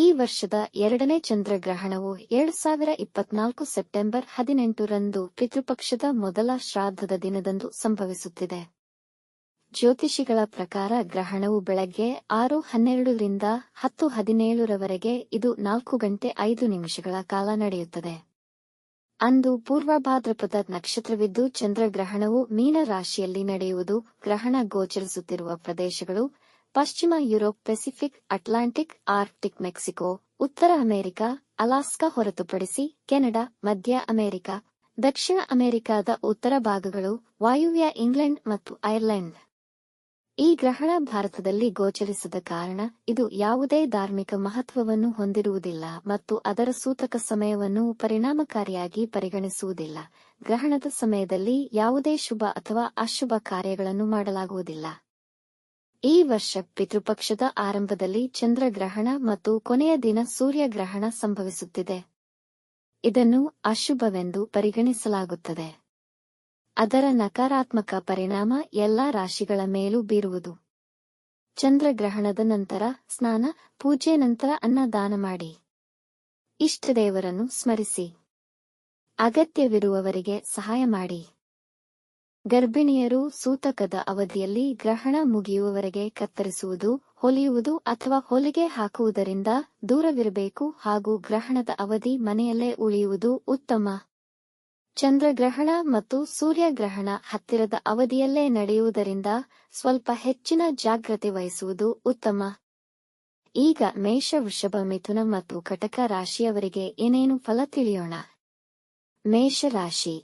ಈ ವರ್ಷದ ಎರಡನೇ ಚಂದ್ರಗ್ರಹಣವು ಎರಡು ಸಾವಿರ ಇಪ್ಪತ್ನಾಲ್ಕು ಸೆಪ್ಟೆಂಬರ್ ಹದಿನೆಂಟರಂದು ಪಿತೃಪಕ್ಷದ ಮೊದಲ ಶ್ರಾದ್ದದ ದಿನದಂದು ಸಂಭವಿಸುತ್ತಿದೆ. ಜ್ಯೋತಿಷಿಗಳ ಪ್ರಕಾರ ಗ್ರಹಣವು ಬೆಳಗ್ಗೆ ಆರು ಹನ್ನೆರಡರಿಂದ ಹತ್ತು ಹದಿನೇಳರವರೆಗೆ ಇದು ನಾಲ್ಕು ಗಂಟೆ ಐದು ನಿಮಿಷಗಳ ಕಾಲ ನಡೆಯುತ್ತದೆ. ಅಂದು ಪೂರ್ವಭಾದ್ರಪದ ನಕ್ಷತ್ರವಿದ್ದು ಚಂದ್ರಗ್ರಹಣವು ಮೀನ ರಾಶಿಯಲ್ಲಿ ನಡೆಯುವುದು ಗ್ರಹಣ ಗೋಚರಿಸುತ್ತಿರುವ ಪ್ರದೇಶಗಳು ಪಶ್ಚಿಮ Europe, Pacific, Atlantic, Arctic, Mexico, ಉತ್ತರ ಅಮೆರಿಕ, ಅಲಾಸ್ಕಾ ಹೊರತುಪಡಿಸಿ ಕೆನಡಾ, ಮಧ್ಯ ಅಮೆರಿಕ, ದಕ್ಷಿಣ ಅಮೆರಿಕಾದ ಉತ್ತರ ಭಾಗಗಳು ವಾಯುವ್ಯ ಇಂಗ್ಲೆಂಡ್ ಮತ್ತು ಐರ್ಲೆಂಡ್. ಈ ಗ್ರಹಣ ಭಾರತದಲ್ಲಿ ಗೋಚರಿಸದ ಕಾರಣ ಇದು ಯಾವುದೇ ಧಾರ್ಮಿಕ ಮಹತ್ವವನ್ನು ಹೊಂದಿರುವುದಿಲ್ಲ ಮತ್ತು ಅದರ ಸೂತಕ ಸಮಯವನ್ನು ಪರಿಣಾಮಕಾರಿಯಾಗಿ ಪರಿಗಣಿಸುವುದಿಲ್ಲ. ಗ್ರಹಣದ ಸಮಯದಲ್ಲಿ ಯಾವುದೇ ಶುಭ ಅಥವಾ ಅಶುಭ ಕಾರ್ಯಗಳನ್ನು ಮಾಡಲಾಗುವುದಿಲ್ಲ. ಈ ವರ್ಷ ಪಿತೃಪಕ್ಷದ ಆರಂಭದಲ್ಲಿ ಚಂದ್ರಗ್ರಹಣ ಮತ್ತು ಕೊನೆಯ ದಿನ ಸೂರ್ಯಗ್ರಹಣ ಸಂಭವಿಸುತ್ತಿದೆ. ಇದನ್ನು ಅಶುಭವೆಂದು ಪರಿಗಣಿಸಲಾಗುತ್ತದೆ. ಅದರ ನಕಾರಾತ್ಮಕ ಪರಿಣಾಮ ಎಲ್ಲಾ ರಾಶಿಗಳ ಮೇಲೂ ಬೀರುವುದು. ಚಂದ್ರಗ್ರಹಣದ ನಂತರ ಸ್ನಾನ, ಪೂಜೆ ನಂತರ ಅನ್ನದಾನ ಮಾಡಿ. ಇಷ್ಟದೇವರನ್ನು ಸ್ಮರಿಸಿ. ಅಗತ್ಯವಿರುವವರಿಗೆ ಸಹಾಯ ಮಾಡಿ. ಗರ್ಭಿಣಿಯರು ಸೂತಕದ ಅವಧಿಯಲ್ಲಿ ಗ್ರಹಣ ಮುಗಿಯುವವರೆಗೆ ಕತ್ತರಿಸುವುದು, ಹೊಲಿಯುವುದು ಅಥವಾ ಹೊಲಿಗೆ ಹಾಕುವುದರಿಂದ ದೂರವಿರಬೇಕು ಹಾಗೂ ಗ್ರಹಣದ ಅವಧಿ ಮನೆಯಲ್ಲೇ ಉಳಿಯುವುದು ಉತ್ತಮ. ಚಂದ್ರಗ್ರಹಣ ಮತ್ತು ಸೂರ್ಯಗ್ರಹಣ ಹತ್ತಿರದ ಅವಧಿಯಲ್ಲೇ ನಡೆಯುವುದರಿಂದ ಸ್ವಲ್ಪ ಹೆಚ್ಚಿನ ಜಾಗ್ರತೆ ವಹಿಸುವುದು ಉತ್ತಮ. ಈಗ ಮೇಷ, ವೃಷಭ, ಮಿಥುನ ಮತ್ತು ಕಟಕ ರಾಶಿಯವರಿಗೆ ಏನೇನು ಫಲ ತಿಳಿಯೋಣ? ಮೇಷ ರಾಶಿ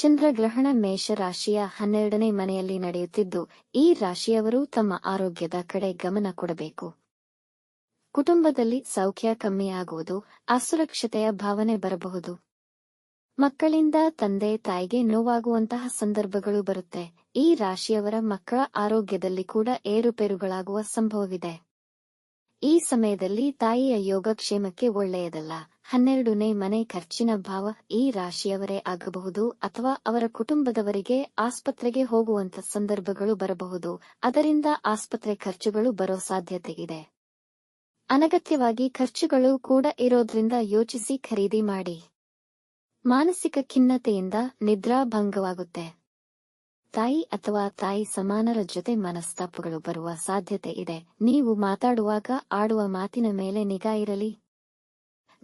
ಚಂದ್ರಗ್ರಹಣ ಮೇಷ ರಾಶಿಯ ಹನ್ನೆರಡನೇ ಮನೆಯಲ್ಲಿ ನಡೆಯುತ್ತಿದ್ದು, ಈ ರಾಶಿಯವರು ತಮ್ಮ ಆರೋಗ್ಯದ ಕಡೆ ಗಮನ ಕೊಡಬೇಕು. ಕುಟುಂಬದಲ್ಲಿ ಸೌಖ್ಯ ಕಮ್ಮಿಯಾಗುವುದು, ಅಸುರಕ್ಷತೆಯ ಭಾವನೆ ಬರಬಹುದು. ಮಕ್ಕಳಿಂದ ತಂದೆ ತಾಯಿಗೆ ನೋವಾಗುವಂತಹ ಸಂದರ್ಭಗಳು ಬರುತ್ತೆ. ಈ ರಾಶಿಯವರ ಮಕ್ಕಳ ಆರೋಗ್ಯದಲ್ಲಿ ಕೂಡ ಏರುಪೇರುಗಳಾಗುವ ಸಂಭವವಿದೆ. ಈ ಸಮಯದಲ್ಲಿ ತಾಯಿಯ ಯೋಗಕ್ಷೇಮಕ್ಕೆ ಒಳ್ಳೆಯದಲ್ಲ. ಹನ್ನೆರಡನೇ ಮನೆ ಖರ್ಚಿನ ಭಾವ ಈ ರಾಶಿಯವರೇ ಆಗಬಹುದು ಅಥವಾ ಅವರ ಕುಟುಂಬದವರಿಗೆ ಆಸ್ಪತ್ರೆಗೆ ಹೋಗುವಂತ ಸಂದರ್ಭಗಳು ಬರಬಹುದು. ಅದರಿಂದ ಆಸ್ಪತ್ರೆ ಖರ್ಚುಗಳು ಬರೋ ಸಾಧ್ಯತೆ ಇದೆ ಅನಗತ್ಯವಾಗಿ ಖರ್ಚುಗಳು ಕೂಡ ಇರೋದ್ರಿಂದ ಯೋಚಿಸಿ ಖರೀದಿ ಮಾಡಿ. ಮಾನಸಿಕ ಖಿನ್ನತೆಯಿಂದ ನಿದ್ರಾಭಂಗವಾಗುತ್ತೆ. ತಾಯಿ ಅಥವಾ ತಾಯಿ ಸಮಾನರ ಜೊತೆ ಮನಸ್ತಾಪಗಳು ಬರುವ ಸಾಧ್ಯತೆ ಇದೆ. ನೀವು ಮಾತಾಡುವಾಗ ಆಡುವ ಮಾತಿನ ಮೇಲೆ ನಿಗಾ ಇರಲಿ.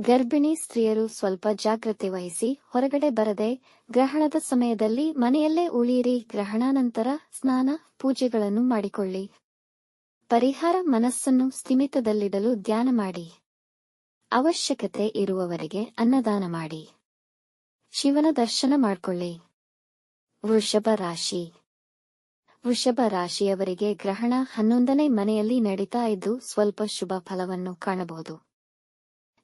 ಗರ್ಭಿಣಿ ಸ್ತ್ರೀಯರು ಸ್ವಲ್ಪ ಜಾಗ್ರತೆ ವಹಿಸಿ, ಹೊರಗಡೆ ಬರದೆ, ಗ್ರಹಣದ ಸಮಯದಲ್ಲಿ ಮನೆಯಲ್ಲೇ ಉಳಿಯಿರಿ. ಗ್ರಹಣಾನಂತರ ಸ್ನಾನ, ಪೂಜೆಗಳನ್ನು ಮಾಡಿಕೊಳ್ಳಿ. ಪರಿಹಾರ ಮನಸ್ಸನ್ನು ಸ್ಥಿಮಿತದಲ್ಲಿಡಲು ಧ್ಯಾನ ಮಾಡಿ. ಅವಶ್ಯಕತೆ ಇರುವವರಿಗೆ ಅನ್ನದಾನ ಮಾಡಿ. ಶಿವನ ದರ್ಶನ ಮಾಡ್ಕೊಳ್ಳಿ. ವೃಷಭ ರಾಶಿ. ವೃಷಭ ರಾಶಿಯವರಿಗೆ ಗ್ರಹಣ ಹನ್ನೊಂದನೇ ಮನೆಯಲ್ಲಿ ನಡೀತಾ ಇದ್ದು ಸ್ವಲ್ಪ ಶುಭ ಫಲವನ್ನು ಕಾಣಬಹುದು.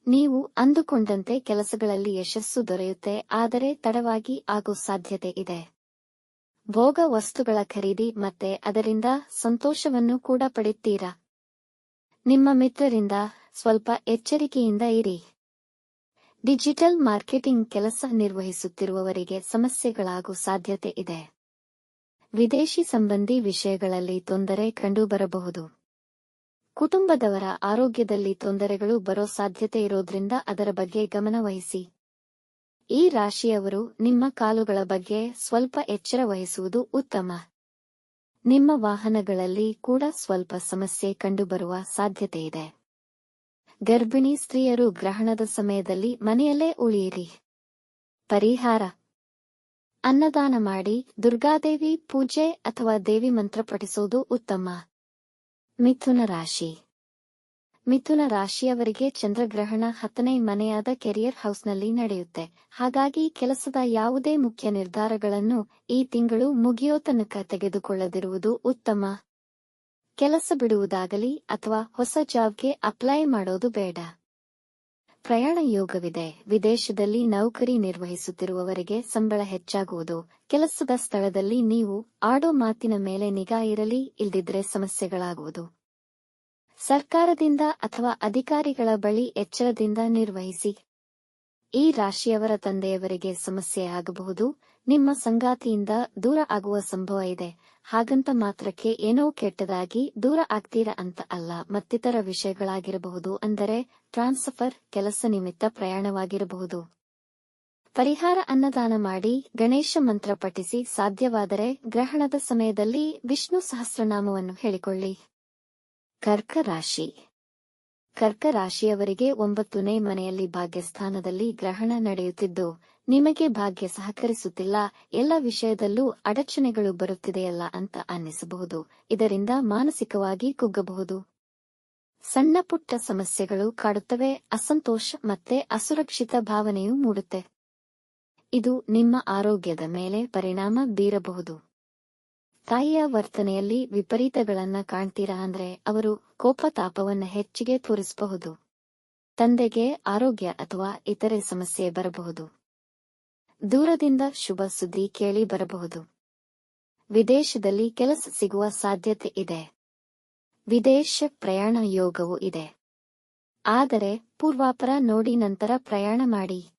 ನೀವು ಅಂದುಕೊಂಡಂತೆ ಕೆಲಸಗಳಲ್ಲಿ ಯಶಸ್ಸು ದೊರೆಯುತ್ತೆ, ಆದರೆ ತಡವಾಗಿ ಆಗೋ ಸಾಧ್ಯತೆ ಇದೆ. ಭೋಗ ವಸ್ತುಗಳ ಖರೀದಿ ಮತ್ತೆ ಅದರಿಂದ ಸಂತೋಷವನ್ನು ಕೂಡ ಪಡೆಯುತ್ತೀರಾ ನಿಮ್ಮ ಮಿತ್ರರಿಂದ ಸ್ವಲ್ಪ ಎಚ್ಚರಿಕೆಯಿಂದ ಇರಿ. ಡಿಜಿಟಲ್ ಮಾರ್ಕೆಟಿಂಗ್ ಕೆಲಸ ನಿರ್ವಹಿಸುತ್ತಿರುವವರಿಗೆ ಸಮಸ್ಯೆಗಳಾಗುವ ಸಾಧ್ಯತೆ ಇದೆ. ವಿದೇಶಿ ಸಂಬಂಧಿ ವಿಷಯಗಳಲ್ಲಿ ತೊಂದರೆ ಕಂಡುಬರಬಹುದು. ಕುಟುಂಬದವರ ಆರೋಗ್ಯದಲ್ಲಿ ತೊಂದರೆಗಳು ಬರೋ ಸಾಧ್ಯತೆ ಇರೋದ್ರಿಂದ ಅದರ ಬಗ್ಗೆ ಗಮನವಹಿಸಿ ಈ ರಾಶಿಯವರು ನಿಮ್ಮ ಕಾಲುಗಳ ಬಗ್ಗೆ ಸ್ವಲ್ಪ ಎಚ್ಚರ ವಹಿಸುವುದು ಉತ್ತಮ. ನಿಮ್ಮ ವಾಹನಗಳಲ್ಲಿ ಕೂಡ ಸ್ವಲ್ಪ ಸಮಸ್ಯೆ ಕಂಡುಬರುವ ಸಾಧ್ಯತೆ ಇದೆ. ಗರ್ಭಿಣಿ ಸ್ತ್ರೀಯರು ಗ್ರಹಣದ ಸಮಯದಲ್ಲಿ ಮನೆಯಲ್ಲೇ ಉಳಿಯಿರಿ. ಪರಿಹಾರ. ಅನ್ನದಾನ ಮಾಡಿ ದುರ್ಗಾದೇವಿ ಪೂಜೆ ಅಥವಾ ದೇವಿ ಮಂತ್ರ ಪಠಿಸುವುದು ಉತ್ತಮ. ಮಿಥುನ ರಾಶಿ. ಮಿಥುನ ರಾಶಿಯವರಿಗೆ ಚಂದ್ರಗ್ರಹಣ ಹತ್ತನೇ ಮನೆಯಾದ ಕೆರಿಯರ್ ಹೌಸ್ನಲ್ಲಿ ನಡೆಯುತ್ತೆ. ಹಾಗಾಗಿ ಕೆಲಸದ ಯಾವುದೇ ಮುಖ್ಯ ನಿರ್ಧಾರಗಳನ್ನು ಈ ತಿಂಗಳು ಮುಗಿಯೋ ತನಕ ತೆಗೆದುಕೊಳ್ಳದಿರುವುದು ಉತ್ತಮ. ಕೆಲಸ ಬಿಡುವುದಾಗಲಿ ಅಥವಾ ಹೊಸ ಜಾಬ್ಗೆ ಅಪ್ಲೈ ಮಾಡೋದು ಬೇಡ. ಪ್ರಯಾಣ ಯೋಗವಿದೆ. ವಿದೇಶದಲ್ಲಿ ನೌಕರಿ ನಿರ್ವಹಿಸುತ್ತಿರುವವರಿಗೆ ಸಂಬಳ ಹೆಚ್ಚಾಗುವುದು. ಕೆಲಸದ ಸ್ಥಳದಲ್ಲಿ ನೀವು ಆಡೋ ಮಾತಿನ ಮೇಲೆ ನಿಗಾ ಇರಲಿ, ಇಲ್ದಿದ್ರೆ ಸಮಸ್ಯೆಗಳಾಗುವುದು. ಸರ್ಕಾರದಿಂದ ಅಥವಾ ಅಧಿಕಾರಿಗಳ ಬಳಿ ಎಚ್ಚರದಿಂದ ನಿರ್ವಹಿಸಿ. ಈ ರಾಶಿಯವರ ತಂದೆಯವರಿಗೆ ಸಮಸ್ಯೆ ಆಗಬಹುದು. ನಿಮ್ಮ ಸಂಗಾತಿಯಿಂದ ದೂರ ಆಗುವ ಸಂಭವ ಇದೆ. ಹಾಗಂತ ಮಾತ್ರಕ್ಕೆ ಏನೋ ಕೆಟ್ಟದಾಗಿ ದೂರ ಆಗ್ತೀರಾ ಅಂತ ಅಲ್ಲ, ಮತ್ತಿತರ ವಿಷಯಗಳಾಗಿರಬಹುದು. ಅಂದರೆ ಟ್ರಾನ್ಸ್ಫರ್ ಕೆಲಸ ನಿಮಿತ್ತ ಪ್ರಯಾಣವಾಗಿರಬಹುದು. ಪರಿಹಾರ ಅನ್ನದಾನ ಮಾಡಿ ಗಣೇಶ ಮಂತ್ರ ಪಠಿಸಿ, ಸಾಧ್ಯವಾದರೆ ಗ್ರಹಣದ ಸಮಯದಲ್ಲಿ ವಿಷ್ಣು ಸಹಸ್ರನಾಮವನ್ನು ಹೇಳಿಕೊಳ್ಳಿ. ಕರ್ಕ ರಾಶಿ. ಕರ್ಕ ರಾಶಿಯವರಿಗೆ ಒಂಬತ್ತನೇ ಮನೆಯಲ್ಲಿ ಭಾಗ್ಯಸ್ಥಾನದಲ್ಲಿ ಗ್ರಹಣ ನಡೆಯುತ್ತಿದ್ದು, ನಿಮಗೆ ಭಾಗ್ಯ ಸಹಕರಿಸುತ್ತಿಲ್ಲ, ಎಲ್ಲ ವಿಷಯದಲ್ಲೂ ಅಡಚಣೆಗಳು ಬರುತ್ತಿದೆಯಲ್ಲ ಅಂತ ಅನ್ನಿಸಬಹುದು, ಇದರಿಂದ ಮಾನಸಿಕವಾಗಿ ಕುಗ್ಗಬಹುದು. ಸಣ್ಣ ಪುಟ್ಟ ಸಮಸ್ಯೆಗಳು ಕಾಡುತ್ತವೆ, ಅಸಂತೋಷ ಮತ್ತೆ ಅಸುರಕ್ಷಿತ ಭಾವನೆಯೂ ಮೂಡುತ್ತೆ. ಇದು ನಿಮ್ಮ ಆರೋಗ್ಯದ ಮೇಲೆ ಪರಿಣಾಮ ಬೀರಬಹುದು. ತಾಯಿಯ ವರ್ತನೆಯಲ್ಲಿ ವಿಪರೀತಗಳನ್ನ ಕಾಣ್ತೀರಾ ಅಂದ್ರೆ ಅವರು ಕೋಪತಾಪವನ್ನು ಹೆಚ್ಚಿಗೆ ತೋರಿಸಬಹುದು. ತಂದೆಗೆ ಆರೋಗ್ಯ ಅಥವಾ ಇತರೆ ಸಮಸ್ಯೆ ಬರಬಹುದು. ದೂರದಿಂದ ಶುಭ ಸುದ್ದಿ ಕೇಳಿ ಬರಬಹುದು. ವಿದೇಶದಲ್ಲಿ ಕೆಲಸ ಸಿಗುವ ಸಾಧ್ಯತೆ ಇದೆ. ವಿದೇಶ ಪ್ರಯಾಣ ಯೋಗವೂ ಇದೆ. ಆದರೆ ಪೂರ್ವಾಪರ ನೋಡಿ ನಂತರ ಪ್ರಯಾಣ ಮಾಡಿ.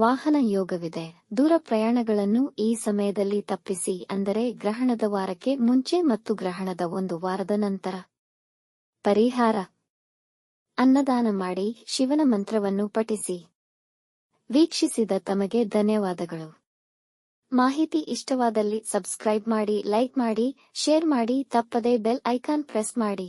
ವಾಹನ ಯೋಗವಿದೆ. ದೂರ ಪ್ರಯಾಣಗಳನ್ನು ಈ ಸಮಯದಲ್ಲಿ ತಪ್ಪಿಸಿ ಅಂದರೆ ಗ್ರಹಣದ ವಾರಕ್ಕೆ ಮುಂಚೆ ಮತ್ತು ಗ್ರಹಣದ ಒಂದು ವಾರದ ನಂತರ. ಪರಿಹಾರ. ಅನ್ನದಾನ ಮಾಡಿ ಶಿವನ ಮಂತ್ರವನ್ನು ಪಠಿಸಿ. ವೀಕ್ಷಿಸಿದ ತಮಗೆ ಧನ್ಯವಾದಗಳು. ಮಾಹಿತಿ ಇಷ್ಟವಾದಲ್ಲಿ ಸಬ್ಸ್ಕ್ರೈಬ್ ಮಾಡಿ, ಲೈಕ್ ಮಾಡಿ, ಶೇರ್ ಮಾಡಿ, ತಪ್ಪದೇ ಬೆಲ್ ಐಕಾನ್ ಪ್ರೆಸ್ ಮಾಡಿ.